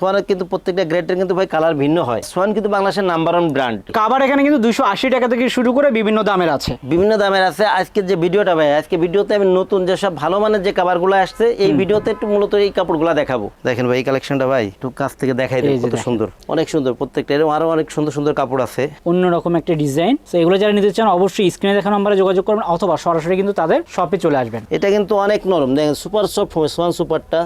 সোয়ানের কিন্তু প্রত্যেকটা গ্রেডের কিন্তু ভাই কালার ভিন্ন হয়। সোয়ান কিন্তু বাংলাদেশের নাম্বার ওয়ান ব্র্যান্ড কাবার এখানে কিন্তু দুশো আশি টাকা থেকে শুরু করে বিভিন্ন দামের আছে। বিভিন্ন দামের আছে। আজকে যে ভিডিওটা ভাই আজকে ভিডিওতে আমি নতুন যেসব ভালো মানের যে কাভারগুলো আসছে এই ভিডিওতে একটু মূলত এই কাপড়গুলো দেখাবো। দেখেন ভাই এই কালেকশনটা ভাই একটু কাছ থেকে দেখাই যে কত সুন্দর। অনেক সুন্দর প্রত্যেকটা এরকম আরও অনেক সুন্দর সুন্দর কাপড় আছে। অন্যরকম একটা ডিজাইন তো এগুলো যারা নিতে চান অবশ্যই স্ক্রিনে দেখা নাম্বারে যোগাযোগ করবেন অথবা সরাসরি কিন্তু তাদের শপে চলে আসবেন। এটা কিন্তু অনেক নরম। দেখেন সুপার সফট সোয়ান সুপারটা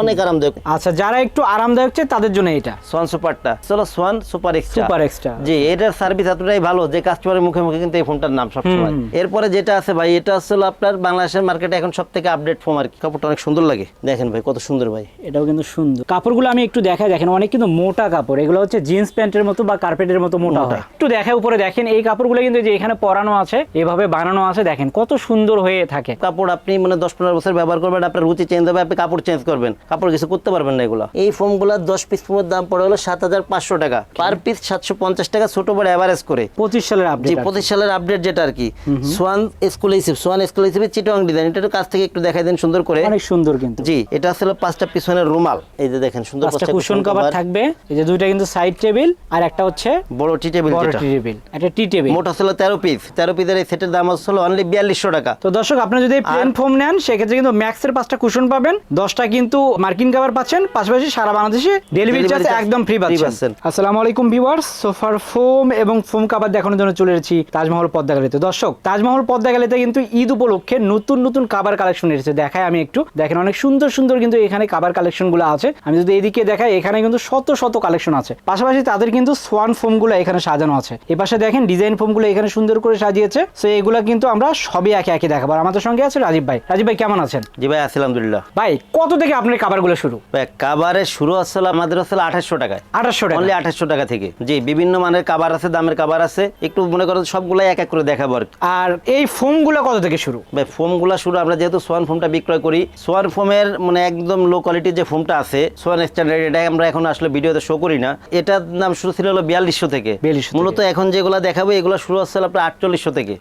অনেক আরামদায়ক। আচ্ছা যারা একটু আরামদায়ক চায় তাদের জন্য এটা। সোয়ান সুপারটা। চলো swan super extra. Super extra. জি এটার সার্ভিস এতটাই ভালো যে কাস্টমারের মুখে মুখে কিন্তু এই ফোনটার নাম সবসময়। এরপরে যেটা আছে ভাই এটা আসলে আপনার বাংলাদেশের মার্কেটে এখন সব থেকে আপডেট ফোন আর কি। কাপড়টা অনেক সুন্দর লাগে। দেখেন ভাই কত সুন্দর ভাই। এটাও কিন্তু সুন্দর। কাপড়গুলো আমি একটু দেখাই দেখেন অনেক কিন্তু মোটা কাপড়। এগুলো হচ্ছে জিন্স প্যান্টের মতো বা কার্পেটের মতো মোটা। হয়। একটু দেখায় উপরে দেখেন এই কাপড়গুলো কিন্তু যে এখানে পরানো আছে এভাবে বানানো আছে দেখেন কত সুন্দর হয়ে থাকে। কাপড় আপনি মানে দশ পনেরো বছর ব্যবহার করবেন আপনার রুচি চেঞ্জ হবে আপনি কাপড় চেঞ্জ করবেন। কাপড় কিছু করতে পারবেন না এগুলো। এই ফোমগুলোর দশ পিস ফোমের দাম পড়ে হলো সাত হাজার পাঁচশো টাকা। পার পিস সাতশো পঞ্চাশ টাকা ছোট বড় অ্যাভারেজ করে। পঁচিশ সালের আপডেট পঁচিশ সালের আপডেট যেটা আর কি। সোয়ান এক্সক্লুসিভ সোয়ান এক্সক্লুসিভের চিটং ডিজাইন এটা একটু কাছ থেকে একটু দেখাই দেন সুন্দর করে। অনেক সুন্দর কিন্তু। জি এটা আসলে পাঁচটা পিছনের রুমাল। এই যে দেখেন সুন্দর পাঁচটা কুশন কভার থাকবে। এই যে দুইটা কিন্তু সাইড টেবিল আর একটা হচ্ছে বড় টি টেবিল বড় টি টেবিল একটা টি টেবিল মোট আসলে তেরো পিস তেরো পিসের এই সেটের দাম আসলে অনলি বিয়াল্লিশশো টাকা। তো দর্শক আপনি যদি প্লেন ফোম নেন সেক্ষেত্রে কিন্তু ম্যাক্সের পাঁচটা কুশন পাবেন। দশটা কিন্তু মার্কিন কাভার পাচ্ছেন। পাশাপাশি সারা বাংলাদেশে ডেলিভারি চার্জ একদম ফ্রি পাচ্ছেন। আসসালামু আলাইকুম ভিউয়ার্স সোফার ফোম এবং ফোম দেখানোর জন্য চলে এসেছি তাজমহল পদ্মা গ্যালারিতে দর্শক তাজমহল পদ্মা গ্যালারিতে কিন্তু ঈদ উপলক্ষে নতুন নতুন কালেকশন এসেছে। দেখায় আমি একটু। দেখেন অনেক সুন্দর সুন্দর কিন্তু এখানে আছে। আমি যদি এদিকে দেখাই এখানে কিন্তু শত শত কালেকশন আছে। পাশাপাশি তাদের কিন্তু সোয়ান ফোমগুলো এখানে সাজানো আছে। এ পাশে দেখেন ডিজাইন ফোমগুলো এখানে সুন্দর করে সাজিয়েছে। তো এগুলো কিন্তু আমরা সবই একে একে দেখাবো। আর আমাদের সঙ্গে আছে রাজীব ভাই। রাজীব ভাই কেমন আছেন? জি ভাই আছি আলহামদুলিল্লাহ। ভাই কত থেকে আপনার কাভারগুলো শুরু? ভাই কাবারের শুরু আসলে আমাদের আসলে আঠাশশো টাকায়। আঠাশশো টাকা? অনলি আঠাশশো টাকা থেকে। জি বিভিন্ন মানের কাবার আছে দামের কাবার আছে। একটু মনে করো সবগুলাই এক এক করে দেখাবো আর আর এই ফোমগুলো কত থেকে শুরু? ভাই ফোমগুলো শুরু আমরা যেহেতু সোয়ান ফোমটা বিক্রয় করি সোয়ান ফোমের মানে একদম লো কোয়ালিটির যে ফোমটা আছে সোয়ান স্ট্যান্ডার্ড এটা আমরা এখন আসলে ভিডিওতে শো করি না। এটার নাম শুরু ছিল হলো বিয়াল্লিশশো থেকে। 4200 মূলত এখন যেগুলো দেখাবো এগুলো শুরু হচ্ছে আপনার আটচল্লিশশো থেকে।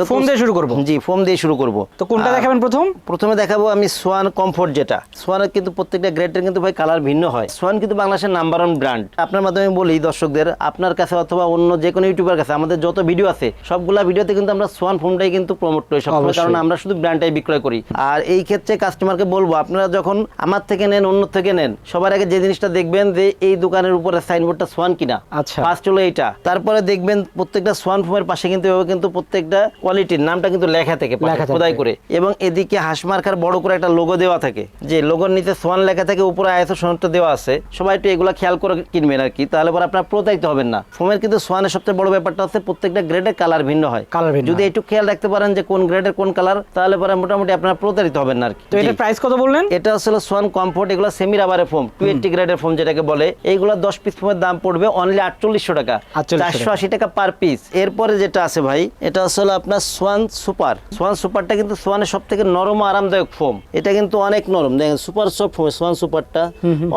তো foam দিয়ে শুরু করব? জি ফোম দিয়ে শুরু করব। তো কোনটা দেখাবেন প্রথম? প্রথমে দেখাবো আমি সোয়ান কমফোর্ট যেটা। সোয়ানের কিন্তু প্রত্যেকটা গ্রেডের কিন্তু ভাই কালার ভিন্ন হয়। সোয়ান কিন্তু বাংলাদেশের নাম্বার ওয়ান ব্র্যান্ড আপনার মাধ্যমে বলি দর্শকদের আপনার কাছে অথবা অন্য যে কোনো ইউটিউবার কাছে আমাদের যত ভিডিও আছে সবগুলা ভিডিওতে কিন্তু আমরা সোয়ান ফোনটাই কিন্তু প্রমোট করি সবসময় কারণ আমরা শুধু ব্র্যান্ডটাই বিক্রয় করি। আর এই ক্ষেত্রে কাস্টমারকে বলব আপনারা যখন আমার থেকে নেন অন্য থেকে নেন সবার আগে যে জিনিসটা দেখবেন যে এই দোকানের উপরে সাইনবোর্ডটা সোয়ান কিনা। আচ্ছা। ফার্স্ট হলো এইটা। তারপরে দেখবেন প্রত্যেকটা সোয়ান ফোমের পাশে কিন্তু এভাবে কিন্তু প্রত্যেকটা কোয়ালিটির নামটা কিন্তু লেখা থাকে পাশে লেখা থাকে। খোদাই করে। এবং এদিকে হাঁস মার্কার বড় করে একটা লোগো দেওয়া থাকে। যে লোগোর নিচে সোয়ান লেখা থাকে উপরে আয়ত সনদটা দেওয়া আছে। সবাই একটু এগুলো খেয়াল করে কিনবেন আর কি। তাহলে পরে আপনার প্রতারিত হবেন না। ফোমের কিন্তু সোয়ানের সবচেয়ে বড় ব্যাপারটা হচ্ছে প্রত্যেকটা গ্রেডের কালার ভিন্ন হয়। Colour ভিন্ন যদি একটু খেয়াল রাখতে পারেন যে কোন গ্রেডের কোন কালার তাহলে পরে মোটামুটি আপনারা প্রতারিত হবেন না আর কি। তো এটার প্রাইস কত বললেন? এটা আসলে সোয়ান কমফোর্ট এগুলো সেমি রাবারের ফোম টু এইটটি গ্রেডের ফোম যেটাকে বলে। এইগুলো দশ পিস ফোমের দাম পড়বে অনলি আটচল্লিশশো টাকা। 48 টাকা। চারশো আশি টাকা পার পিস এরপরে যেটা আছে ভাই এটা আসলে আপনার সোয়ান সুপার। সোয়ান সুপারটা কিন্তু সোয়ানের সব থেকে নরম আরামদায়ক ফোম। এটা কিন্তু অনেক নরম। দেখেন সুপার সফট ফোম সোয়ান সুপারটা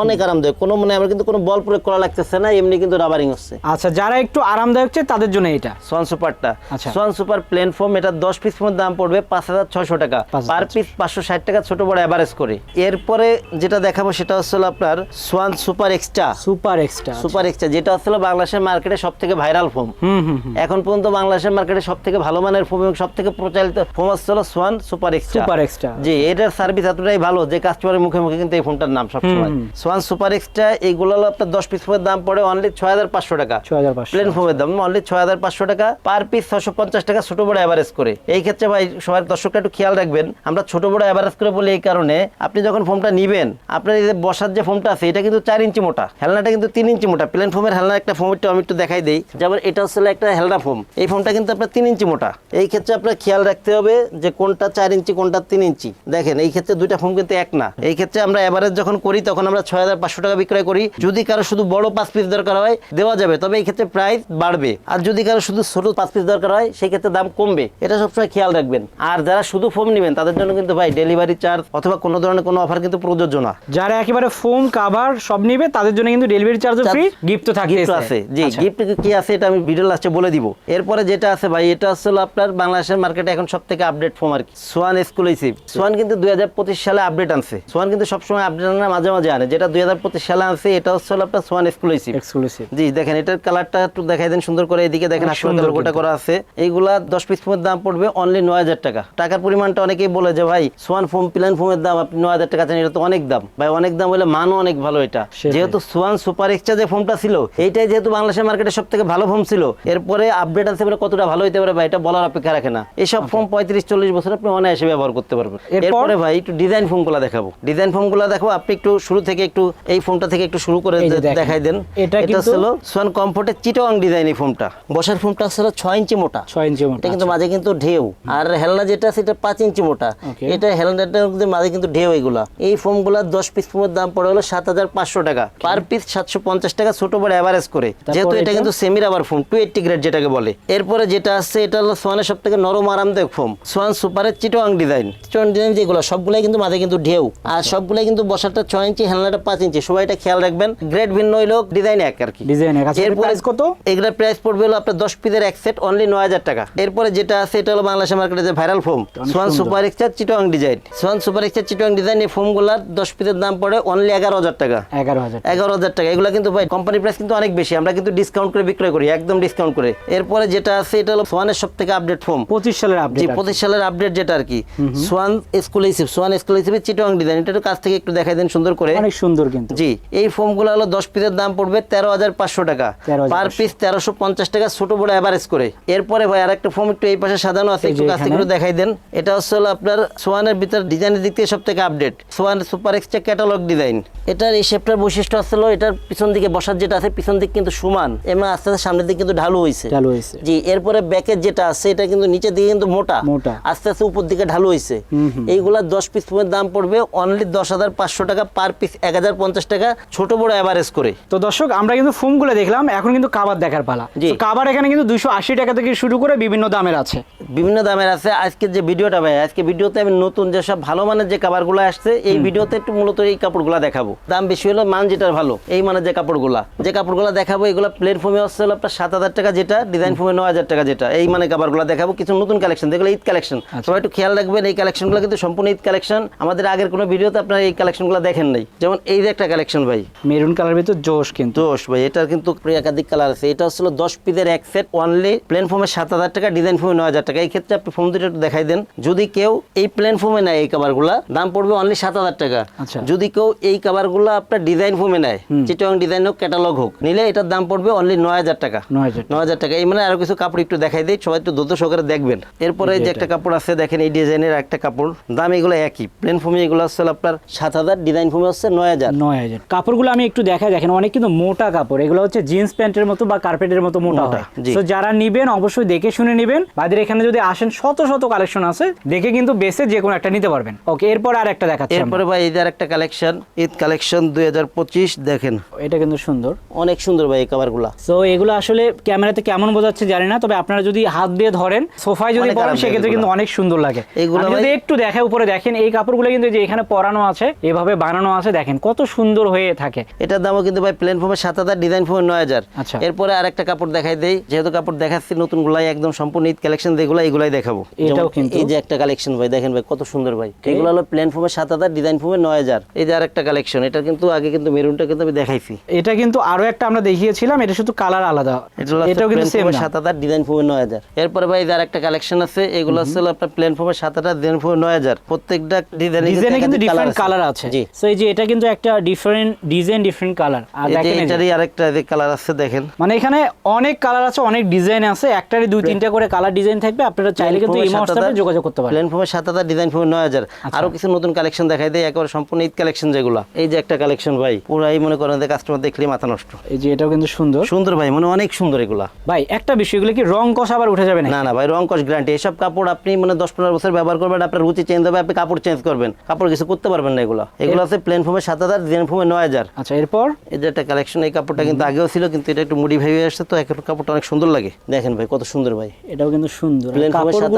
অনেক আরামদায়ক কোনো মানে আমার কিন্তু কোনো বল প্রয়োগ করা লাগতেছে না এমনি কিন্তু রাবারিং হচ্ছে। আচ্ছা যারা একটু আরামদায়ক চায় তাদের জন্য এটা সোয়ান সুপারটা। সোয়ান সুপার প্লেন ফোম এটা দশ পিস ফোমের দাম পড়বে পাঁচ হাজার ছশো টাকা। পার পিস পাঁচশো ষাট টাকা ছোট বড় অ্যাভারেজ করে। এরপরে যেটা দেখাবো সেটা হচ্ছে আপনার swan super extra super extra super extra যেটা হচ্ছে বাংলাদেশের মার্কেটে সব থেকে ভাইরাল ফোম এখন পর্যন্ত বাংলাদেশের মার্কেটে সব থেকে ভালো মানের ফোম এবং সব থেকে প্রচারিত ফোম হচ্ছে swan super extra super extra জি এটার সার্ভিস এতটাই ভালো যে কাস্টমারের মুখে মুখে কিন্তু এই ফোনটার নাম সবসময়। সোয়ান সুপার এক্সট্রা এইগুলো হলো আপনার দশ পিস ফোমের দাম পড়ে অনলি ছয় হাজার পাঁচশো টাকা। ছয় হাজার পাঁচশো প্লেন ফোমের দাম অনলি ছয় হাজার পাঁচশো টাকা। পার পিস ছশো পঞ্চাশ টাকা ছোট বড় অ্যাভারেজ করে। এই ক্ষেত্রে ভাই সবার দর্শকরা একটু খেয়াল রাখবেন আমরা ছোট বড় অ্যাভারেজ করে বলি এই কারণে আপনি যখন ফোমটা নিবেন আপনার এই যে বসার যে ফোমটা আছে এটা কিন্তু চার ইঞ্চি মোটা। হেলনাটা কিন্তু তিন ইঞ্চি মোটা। প্লেন ফোমের হেলনা একটা ফোমেরটা আমি একটু দেখাই দিই। যেমন এটা হচ্ছে একটা হেলনা ফোম এই ফোমটা কিন্তু আপনার তিন ইঞ্চি মোটা। এই ক্ষেত্রে আপনার খেয়াল রাখতে হবে যে কোনটা চার ইঞ্চি কোনটা তিন ইঞ্চি। দেখেন এই ক্ষেত্রে দুইটা ফোম কিন্তু এক না। এই ক্ষেত্রে আমরা অ্যাভারেজ যখন করি তখন আমরা ছয় হাজার পাঁচশো টাকা বিক্রয় করি। যদি কারও শুধু বড় পাঁচ পিস দরকার হয় দেওয়া যাবে। তবে এই ক্ষেত্রে প্রাইস বাড়বে। আর যদি কারও শুধু ছোট পাঁচ পিস দরকার হয় সেই ক্ষেত্রে দাম কমবে। এটা সবসময় খেয়াল রাখবেন। আর যারা শুধু ফোম নেবেন তাদের জন্য কিন্তু ভাই ডেলিভারি চার্জ অথবা কোনো ধরনের কোনো অফার কিন্তু প্রযোজ্য না। যারা একেবারে ফোম কাভার সব নিবে তাদের জন্য কিন্তু ডেলিভারি চার্জ ফ্রি গিফট তো থাকে গিফট আছে। জি আচ্ছা। গিফট কি আছে এটা আমি ভিডিও লাস্টে বলে দিব। এরপরে যেটা আছে ভাই এটা আসলে আপনার বাংলাদেশের মার্কেটে এখন সব থেকে আপডেট ফোম আর কি। সোয়ান এক্সক্লুসিভ সোয়ান কিন্তু দু হাজার পঁচিশ সালে আপডেট আনছে। সোয়ান কিন্তু সবসময় আপডেট আনে মাঝে মাঝে আনে। যেটা দুই প্রতি সালে আনছি এটা হচ্ছে আপনার সোয়ান এক্সক্লুসিভ এক্সক্লুসিভ জি দেখেন এটার কালারটা একটু দেখাই দেন সুন্দর করে এদিকে দেখেন সুন্দর লোগোটা করা আছে। এইগুলা দশ পিস ফোমের দাম পড়বে অনলি নয় হাজার টাকা। টাকার পরিমাণটা অনেকেই বলে যে ভাই সোয়ান ফোম প্লেন ফোমের দাম আপনি নয় হাজার টাকা চান এটা তো অনেক দাম। ভাই অনেক দাম হলে মানও অনেক ভালো এটা। যেহেতু সোয়ান সুপার এক্সট্রা যে ফোমটা ছিল এইটাই যেহেতু বাংলাদেশের মার্কেটে সব থেকে ভালো ফোম ছিল এরপরে আপডেট আছে বলে কতটা ভালো হতে পারে ভাই এটা বলার অপেক্ষা রাখে না। এসব ফোম পঁয়ত্রিশ চল্লিশ বছর আপনি অনায়াসে ব্যবহার করতে পারবেন? এরপরে? ভাই একটু ডিজাইন ফোমগুলো দেখাবো। ডিজাইন ফোমগুলো দেখো আপনি একটু শুরু থেকে একটু এই ফোনটা থেকে একটু শুরু করে। দেখাই দেন। এটা ছিল সোয়ান কমফোর্টের চিটোয়াং ডিজাইন এই ফোমটা বসার ফোমটা ছিল ছয় ইঞ্চি মোটা। ছয় ইঞ্চি মোটা এটা কিন্তু মাঝে কিন্তু ঢেউ। আর হেলনা যেটা সেটা পাঁচ ইঞ্চি মোটা। এটা হেলনাটার মধ্যে মাঝে কিন্তু ঢেউ এগুলা। এই ফোমগুলা দশ পিস ফোমের দাম পড়ে হলো সাত হাজার পাঁচশো টাকা। পার পিস সাতশো পঞ্চাশ টাকা ছোট বড় অ্যাভারেজ করে। যেহেতু এটা? কিন্তু semi rubber foam two eighty grade যেটাকে বলে। এরপরে যেটা আসছে এটা হলো সোয়ানের সব থেকে নরম আরামদায়ক ফোম সোয়ান সুপারের চিটোয়াং ডিজাইন চিটোয়াং ডিজাইন যেগুলো সবগুলাই কিন্তু মাঝে কিন্তু ঢেউ। আর সবগুলাই কিন্তু বসারটা ছয় ইঞ্চি হেলনাটা পাঁচ ইঞ্চি। সবাই এটা খেয়াল রাখবেন। গ্রেড ভিন্ন হইল ডিজাইন এক আর কি। ডিজাইন এক। আছে প্রাইস কত? এগুলোর প্রাইস পড়বে হলো আপনার দশ পিসের এক সেট অনলি নয় হাজার টাকা। এরপরে যেটা আছে এটা হলো বাংলাদেশের মার্কেটে যে viral foam swan super extra চিটোয়াং design Schwann super extra চিটোয়াং ডিজাইন এই ফোমগুলার দশ পিসের দাম পড়ে অনলি এগারো হাজার টাকা। এগারো হাজার এগারো হাজার টাকা। এগুলো কিন্তু ভাই কোম্পানি প্রাইস কিন্তু অনেক বেশি। আমরা কিন্তু ডিসকাউন্ট করে বিক্রয় করি একদম ডিসকাউন্ট করে। এরপরে যেটা আছে এটা হলো সোয়ানের সব থেকে আপডেট ফোম পঁচিশ সালের জি আপডেট পঁচিশ সালের আপডেট যেটা আর কি। সোয়ান এক্সক্লুসিভ সোয়ান এক্সক্লুসিভের চিটোয়াং ডিজাইন এটা একটু কাছ থেকে একটু দেখাই দেন সুন্দর করে। অনেক সুন্দর কিন্তু। জি এই ফোমগুলো হলো দশ পিসের দাম পড়বে তেরো হাজার পাঁচশো টাকা। পার পিস তেরোশো পঞ্চাশ টাকা ছোট বড় অ্যাভারেজ করে। এরপরে ভাই আর একটা ফোম একটু এই পাশে সাজানো আছে একটু কাছ থেকে দেখাই দেন। এটা হচ্ছে হলো আপনার সোয়ানের ভিতর ডিজাইনের দিক থেকে সব থেকে update swan super extra catalogue design এটার এই শেপটার বৈশিষ্ট্য এটার পিছন দিকে বসার যেটা আছে পিছন দিক কিন্তু সমান। এবং আস্তে আস্তে সামনের দিক কিন্তু ঢালু হয়েছে চালু হয়েছে জি এরপরে ব্যাকের যেটা আছে এটা কিন্তু নিচের দিকে কিন্তু মোটা। মোটা। আস্তে আস্তে উপর দিকে ঢালু হয়েছে এইগুলা দশ পিস ফোমের দাম পড়বে অনলি দশ হাজার পাঁচশো টাকা পার পিস এক হাজার পঞ্চাশ টাকা ছোট বড় অ্যাভারেজ করে। তো দর্শক আমরা কিন্তু ফোমগুলো দেখলাম এখন কিন্তু কাবার দেখার পালা। কাবার এখানে কিন্তু দুইশো আশি টাকা থেকে শুরু করে বিভিন্ন দামের আছে। বিভিন্ন দামের আছে। আজকের যে ভিডিওটা ভাই আজকে ভিডিওতে আমি নতুন যেসব ভালো মানের যে কাপড়গুলো আসছে এই ভিডিওতে একটু মূলত এই কাপড়গুলো দেখাবো। দাম বেশি হলো মান যেটার ভালো এই মানের যে কাপড়গুলা। যে কাপড়গুলো দেখাবো এগুলো প্লেন ফোমে হচ্ছে হলো আপনার সাত হাজার টাকা যেটা ডিজাইন ফোমে নয় হাজার টাকা যেটা। এই মানে কাপড়গুলো দেখাবো কিছু নতুন কালেকশন যেগুলো ঈদ কালেকশন সবাই একটু খেয়াল রাখবেন এই কালেকশনগুলো কিন্তু সম্পূর্ণ ঈদ কালেকশন আমাদের আগের কোনো ভিডিওতে আপনারা এই কালেকশনগুলো দেখেন নাই। যেমন এই যে একটা কালেকশন ভাই। মেরুন কালার ভিতর জোশ কিন্তু। দোষ ভাই। এটার কিন্তু একাধিক কালার আছে। এটা হচ্ছিল দশ পিসের এক সেট অনলি প্লেন ফোমের সাত হাজার টাকা ডিজাইন ফোমে নয় হাজার টাকা। এই ক্ষেত্রে আপনি ফোম দুটো একটু দেখাই দেন। যদি কেউ এই প্লেন ফোমে নেয় এই কাভারগুলা দাম পড়বে অনলি সাত হাজার টাকা। আচ্ছা। যদি কেউ এই কাভারগুলো আপনার ডিজাইন ফোমে নেয় চিটং ডিজাইন হোক ক্যাটালগ হোক নিলে এটার দাম পড়বে অনলি নয় হাজার টাকা। নয় হাজার টাকা। এই মানে আরও কিছু কাপড় একটু দেখাই দিই সবাই একটু দ্রুত সহকারে দেখবেন। এরপরে এই যে একটা কাপড় আছে দেখেন এই ডিজাইনের একটা কাপড়। দাম এগুলো একই। প্লেন ফোমে এগুলো হচ্ছে আপনার সাত হাজার ডিজাইন ফোমে হচ্ছে নয় হাজার। নয় হাজার কাপড়গুলো আমি একটু দেখা দেখেন অনেক কিন্তু মোটা কাপড়। এগুলো হচ্ছে জিন্স প্যান্টের মতো বা কার্পেটের মতো মোটা হয়। তো যারা নিবেন অবশ্যই দেখে শুনে নিবেন। বাদের এখানে যদি আসেন শত শত কালেকশন আছে। দেখে কিন্তু বেসে যে কোনো একটা নিতে পারবেন। ওকে এরপর আর একটা দেখাচ্ছি। এরপরে ভাই এই যে একটা কালেকশন ঈদ কালেকশন দুই দেখেন। এটা কিন্তু সুন্দর। অনেক সুন্দর ভাই এই কাভারগুলা তো এগুলো আসলে ক্যামেরাতে কেমন বোঝাচ্ছে জানি না তবে আপনারা যদি হাত দিয়ে ধরেন সোফায় যদি পরেন সেক্ষেত্রে কিন্তু অনেক সুন্দর লাগে। এগুলো যদি একটু দেখে উপরে দেখেন এই কাপড়গুলো কিন্তু এই যে এখানে পরানো আছে এভাবে বানানো আছে দেখেন কত সুন্দর হয়ে থাকে। এটার দামও কিন্তু ভাই প্লেন ফোমের সাত হাজার ডিজাইন ফোমের নয় হাজার। আচ্ছা। এরপরে আর একটা কাপড় দেখাই দেই। যেহেতু কাপড় দেখাচ্ছি নতুন গুলাই একদম সম্পূর্ণ ঈদ কালেকশন যেগুলো এগুলাই দেখাবো। এটাও কিন্তু- এই যে একটা কালেকশন ভাই দেখেন ভাই কত সুন্দর ভাই। এগুলো হলো প্লেন ফোমের সাত হাজার ডিজাইন ফোমের নয় হাজার। এই যে আর একটা কালেকশন এটা কিন্তু আগে কিন্তু মেরুনটা কিন্তু আমি দেখাইছি। এটা কিন্তু আরও একটা আমরা দেখিয়েছিলাম এটা শুধু কালার আলাদা। এটা এটাও কিন্তু সেম সাত হাজার ডিজাইন ফোমের নয় হাজার। এরপরে ভাই যার একটা কালেকশন আছে এগুলো হচ্ছে আপনার প্লেন ফোমের সাত হাজার ডিজাইন ফোমের নয় হাজার। প্রত্যেকটা ডিজাইনে ডিজাইনে কিন্তু ডিফারেন্ট কালার আছে। জি। সো এই যে এটা কিন্তু একটা ডিফারেন্ট ডিজাইন ডিফারেন্ট কালার আর দেখেন এটারই আরেকটা যে কালার আছে দেখেন। মানে এখানে অনেক কালার আছে অনেক ডিজাইন আছে একটারই দুই তিনটা করে কালার ডিজাইন থাকবে আপনারা চাইলে কিন্তু ইমো হোয়াটসঅ্যাপে যোগাযোগ করতে পারেন। সাত হাজার ডিজাইন ফোমের নয় হাজার। আচ্ছা। আরও কিছু নতুন কালেকশন দেখাই দেয় একেবারে সম্পূর্ণ ঈদ কালেকশন যেগুলো। এই যে একটা কালেকশন ভাই পুরাই মনে করেন যে কাস্টমার দেখলে মাথা নষ্ট। এই যে এটাও কিন্তু সুন্দর। সুন্দর ভাই মানে অনেক সুন্দর এগুলা। ভাই একটা বিষয় এগুলো কি রং কষ আবার উঠে যাবে না না না ভাই রং কস গ্যারান্টি এসব কাপড় আপনি মানে দশ পনেরো বছর ব্যবহার করবেন আপনার রুচি চেঞ্জ হবে আপনি কাপড় চেঞ্জ করবেন। কাপড় কিছু করতে পারবেন না এগুলো। এগুলো আছে সাত হাজার ডিজাইন ফোমের নয় হাজার। আচ্ছা এরপর? এই একটা কালেকশন এই কাপড়টা কিন্তু আগেও ছিল কিন্তু এটা একটু মুডি হয়ে আসছে তো এখন কাপড়টা অনেক সুন্দর লাগে। দেখেন ভাই কত সুন্দর ভাই। এটাও কিন্তু সুন্দর। প্লেন সাত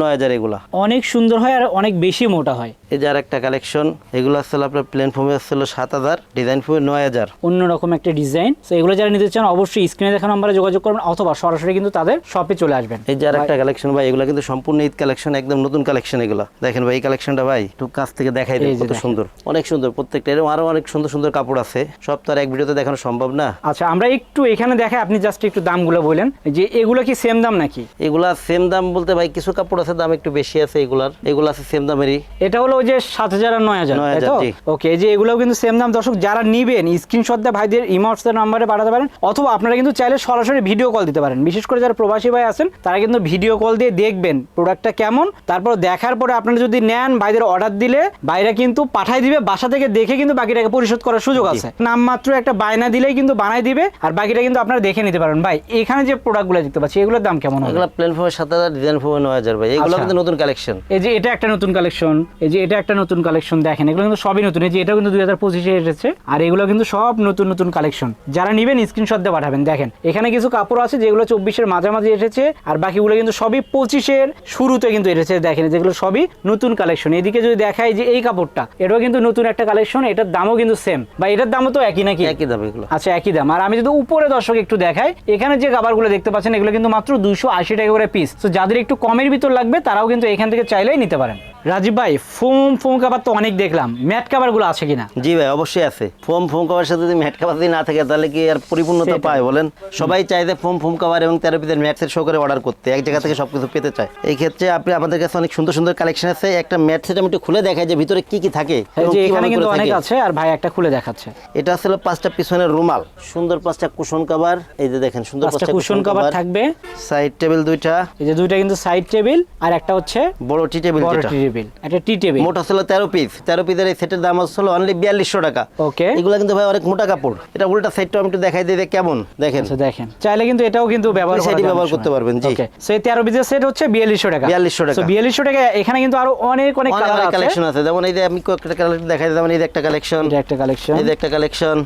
নয় হাজার এগুলা। অনেক সুন্দর হয় আর অনেক বেশি মোটা হয়। এই যে আর একটা কালেকশন এগুলো আসছিল আপনার প্লেন ফোমে আসছিল সাত হাজার ডিজাইন ফোমে নয় হাজার। অন্যরকম একটা ডিজাইন তো এগুলো যারা নিতে চান অবশ্যই স্ক্রিনে দেখা নাম্বারে যোগাযোগ করবেন অথবা সরাসরি কিন্তু তাদের শপে চলে আসবেন। এই যে আর একটা কালেকশন ভাই এগুলো কিন্তু সম্পূর্ণ ঈদ কালেকশন একদম নতুন কালেকশন এগুলো। দেখেন ভাই এই কালেকশনটা ভাই একটু কাছ থেকে দেখাই যে কত সুন্দর। অনেক সুন্দর প্রত্যেকটা এরকম আরও আরও অনেক সুন্দর সুন্দর কাপড় আছে। সব তো আর এক ভিডিওতে দেখানো সম্ভব না। আচ্ছা আমরা একটু এখানে দেখে আপনি জাস্ট একটু দামগুলো বলেন। যে এগুলো কি সেম দাম নাকি? এগুলা সেম দাম বলতে ভাই কিছু কাপড় আছে দাম একটু বেশি আছে এগুলার। এগুলা আছে সেম দামেরই। এটা হলো যে সাত হাজার আর নয় হাজার 9,000 তাই তো? ওকে যে এগুলোও কিন্তু সেম দাম। দর্শক যারা নিবেন স্ক্রিনশট দিয়ে ভাইদের ইমোটসের নাম্বারে পাঠাতে পারেন অথবা আপনারা কিন্তু চাইলে সরাসরি ভিডিও কল দিতে পারেন। বিশেষ করে যারা প্রবাসী ভাই আছেন তারা কিন্তু ভিডিও কল দিয়ে দেখবেন প্রোডাক্টটা কেমন। তারপর দেখার পরে আপনারা যদি নেন ভাইদের অর্ডার দিলে ভাইরা কিন্তু পাঠাই দিবে বাসা থেকে দেখে কিন্তু বাকিটাকে পরিশোধ করার সুযোগ আছে। নামমাত্র একটা বায়না দিলেই কিন্তু বানাই দিবে আর বাকিটা কিন্তু আপনারা দেখে নিতে পারেন। ভাই এখানে যে প্রোডাক্টগুলো দেখতে পাচ্ছি এগুলোর দাম কেমন এগুলা প্লেন ফোমের সাত হাজার ডিজাইন ফোমে নয় হাজার ভাই। এগুলো আচ্ছা। কিন্তু নতুন কালেকশন এই যে এটা একটা নতুন কালেকশন এই যে এটা একটা নতুন কালেকশন দেখেন এগুলো কিন্তু সবই নতুন। এই যে এটাও কিন্তু দুই হাজার পঁচিশে এসেছে আর এগুলো কিন্তু সব নতুন নতুন কালেকশন যারা নেবেন স্ক্রিনশট দিয়ে পাঠাবেন। দেখেন এখানে কিছু কাপড় আছে যেগুলো চব্বিশের মাঝামাঝি এসেছে আর বাকিগুলো কিন্তু সবই পঁচিশের শুরুতে কিন্তু এসেছে। দেখেন যেগুলো সবই নতুন কালেকশন এদিকে যদি দেখাই যে এই কাপড়টা এটাও কিন্তু নতুন একটা কালেকশন এটার দামও কিন্তু সেম বা এটার দামও তো একই নাকি? একই দাম এগুলো। আচ্ছা একই দাম। আর আমি যদি উপরে দর্শক একটু দেখাই এখানে যে খাবারগুলো দেখতে পাচ্ছেন এগুলো কিন্তু মাত্র দুশো আশি টাকা করে পিস তো যাদের একটু কমের ভিতর লাগবে তারাও কিন্তু এখান থেকে চাইলেই নিতে পারেন। রাজীব ভাই ফোম ফোম কাবার তো অনেক দেখলাম। ম্যাট কাবারগুলো আছে কিনা? জি ভাই অবশ্যই আছে। ফোম ফোম কভার সাথে যদি ম্যাট কাভার যদি না থাকে তাহলে কি আর পরিপূর্ণতা পায় বলেন? সবাই চায় যে ফোম ফোম কভার এবং তেরো পিসের ম্যাটসের শো করে অর্ডার করতে। এক জায়গা থেকে সবকিছু পেতে চায়। এই ক্ষেত্রে আপনি আমাদের কাছে অনেক সুন্দর সুন্দর কালেকশন আছে। একটা ম্যাট সেট আমি একটু খুলে দেখাই যে ভিতরে কি কি থাকে যে এখানে কিন্তু অনেক আছে আর ভাই একটা খুলে দেখাচ্ছে। এটা আসলে পাঁচটা পিছনের রুমাল। সুন্দর পাঁচটা কুশন কভার এই যে দেখেন সুন্দর পাঁচটা কুশন কভার থাকবে। সাইড টেবিল দুইটা। এই যে দুইটা কিন্তু সাইড টেবিল আর একটা হচ্ছে বড় টি টেবিল যেটা। টেবিল। একটা টি টেবিল। মোট আসলে তেরো পিস তেরো পিসের এই সেটের দাম আসলে অনলি বিয়াল্লিশশো টাকা। ওকে এগুলো কিন্তু ভাই অনেক মোটা কাপড়। এটা উল্টা সাইডটা আমি একটু দেখাই দিই কেমন? দেখেন। আচ্ছা দেখেন। চাইলে কিন্তু এটাও কিন্তু ব্যবহার যায় ব্যবহার করতে পারবেন, জি। ওকে সো এই তেরো পিসের সেট হচ্ছে বিয়াল্লিশশো টাকা। 4200 টাকা। বিয়াল্লিশশো টাকা এখানে কিন্তু আরও অনেক অনেক কালেকশন আছে। যেমন এই যে আমি কয়েকটা কালেকশন দেখাই যেমন এই যে একটা কালেকশন একটা কালেকশন এই যে একটা কালেকশন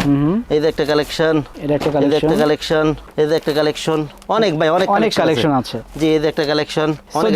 এই যে একটা কালেকশন এটা একটা এই যে একটা কালেকশন কালেকশন এই যে একটা কালেকশন অনেক ভাই অনেক অনেক কালেকশন আছে। জি এই যে একটা কালেকশন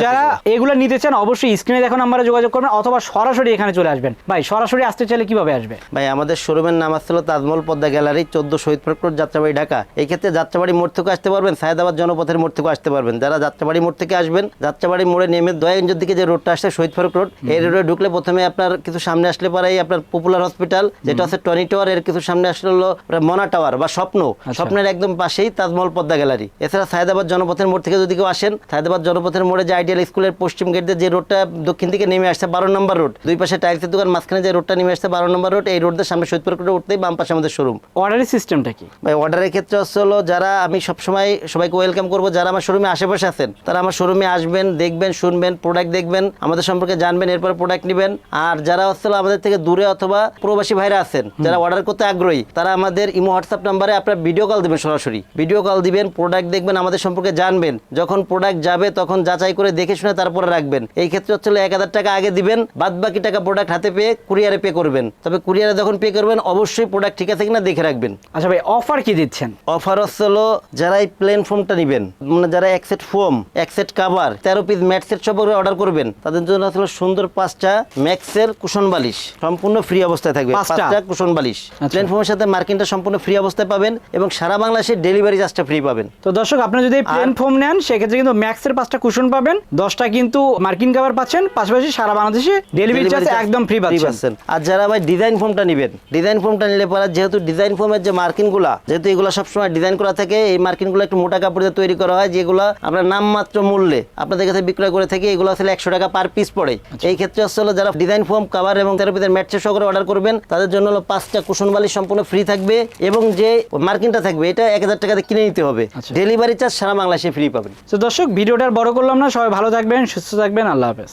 যারা এগুলো নিতে চান অবশ্যই স্ক্রিনে দেখো নাম্বারে যোগাযোগ করবেন অথবা সরাসরি এখানে চলে আসবেন। ভাই সরাসরি আসতে চাইলে কীভাবে আসবে? ভাই আমাদের শোরুমের নাম আসছিল তাজমহল পদ্মা গ্যালারি চোদ্দ শহীদ প্রকট যাত্রাবাড়ি ঢাকা। এই ক্ষেত্রে যাত্রাবাড়ি মোড় থেকে আসতে পারবেন সায়দাবাদ জনপথের মোড় থেকে আসতে পারবেন। যারা যাত্রাবাড়ি মোড় থেকে আসবেন যাত্রাবাড়ি মোড়ে নেমে দয়াগঞ্জের দিকে যে রোডটা আসছে শহীদ ফারুক রোড এই রোডে ঢুকলে প্রথমে আপনার কিছু সামনে আসলে পরেই আপনার পপুলার হসপিটাল যেটা হচ্ছে টনি টাওয়ার এর কিছু সামনে আসলে হলো মনা টাওয়ার বা স্বপ্ন। স্বপ্নের একদম পাশেই তাজমহল পদ্মা গ্যালারি। এছাড়া সায়দাবাদ জনপথের মোড় থেকে যদি কেউ আসেন সায়দাবাদ জনপথের মোড়ে যে আইডিয়াল স্কুলের পশ্চিম গেট দিয়ে যে রোডটা দক্ষিণ দিকে নেমে আসছে বারো নম্বর রোড। দুই পাশে টাইলসের দোকান মাঝখানে যে রোডটা নেমে আসছে বারো নম্বর রোড এই রোডের সামনে শহীদ ফারুক রোডে উঠতেই বাম পাশে আমাদের শোরুম অর্ডারের সিস্টেমটা কি? ভাই অর্ডারের ক্ষেত্রে হচ্ছে হলো যারা আমি সবসময় সবাইকে ওয়েলকাম করব যারা আমার শোরুমে আশেপাশে আছেন তারা আমার শোরুমে আসবেন দেখবেন শুনবেন প্রোডাক্ট দেখবেন আমাদের সম্পর্কে জানবেন এরপর প্রোডাক্ট নেবেন। আর যারা হচ্ছে আমাদের থেকে দূরে অথবা প্রবাসী ভাইরা আছেন যারা অর্ডার করতে আগ্রহী তারা আমাদের ইমো হোয়াটসঅ্যাপ নাম্বারে আপনার ভিডিও কল দিবেন সরাসরি। ভিডিও কল দিবেন প্রোডাক্ট দেখবেন আমাদের সম্পর্কে জানবেন। যখন প্রোডাক্ট যাবে তখন যাচাই করে দেখে শুনে তারপরে রাখবেন। এই ক্ষেত্রে হচ্ছে এক হাজার টাকা আগে দিবেন বাদ বাকি টাকা প্রোডাক্ট হাতে পেয়ে কুরিয়ারে পে করবেন। তবে কুরিয়ারে যখন পে করবেন অবশ্যই প্রোডাক্ট ঠিক আছে কিনা দেখে রাখবেন। আচ্ছা ভাই অফার কি দিচ্ছেন? অফার হচ্ছে হলো যারা এই প্লেন ফোমটা নেবেন মানে যারা এক সেট ফোম এক সেট কাভার তেরো পিস ম্যাট সেট সব অর্ডার করবেন তাদের জন্য আসলে সুন্দর পাঁচটা ম্যাক্সের কুশন বালিশ সম্পূর্ণ ফ্রি অবস্থায় থাকবে। পাঁচটা? কুশন বালিশ। আচ্ছা। প্লেন ফোমের সাথে মার্কিনটা সম্পূর্ণ ফ্রি অবস্থায় পাবেন এবং সারা বাংলাদেশে ডেলিভারি চার্জটা ফ্রি পাবেন। তো দর্শক আপনি যদি প্লেন ফোম নেন সেক্ষেত্রে কিন্তু ম্যাক্সের পাঁচটা কুশন পাবেন দশটা কিন্তু মার্কিন কাভার পাচ্ছেন পাশাপাশি সারা বাংলাদেশে ডেলিভারি চার্জ একদম ফ্রি পাচ্ছেন। আর যারা ভাই ডিজাইন ফোমটা নেবেন ডিজাইন ফোমটা নিলে পরে যেহেতু ডিজাইন ফোমের যে মার্কিনগুলা যেহেতু এগুলো সবসময় ডিজাইন করা থাকে এই মার্কিনগুলো একটু মোটা কাপড় দিয়ে তৈরি করা হয় যেগুলো আমরা নামমাত্র মূল্যে আপনাদের কাছে বিক্রয় করে থাকি এগুলো আসলে একশো টাকা পার পিস পড়ে। আচ্ছা। এই ক্ষেত্রে হলো যারা ডিজাইন ফোম কাভার এবং থেরাপিদের ম্যাটসের সহকারে অর্ডার করবেন তাদের জন্য হলো পাঁচটা কুশন বালি সম্পূর্ণ ফ্রি থাকবে এবং যে মার্কিনটা থাকবে এটা এক হাজার টাকাতে কিনে নিতে হবে। আচ্ছা। ডেলিভারি চার্জ সারা বাংলাদেশে ফ্রি পাবেন। তো দর্শক ভিডিওটা বড় করলাম না সবাই ভালো থাকবেন সুস্থ থাকবেন আল্লাহ হাফেজ।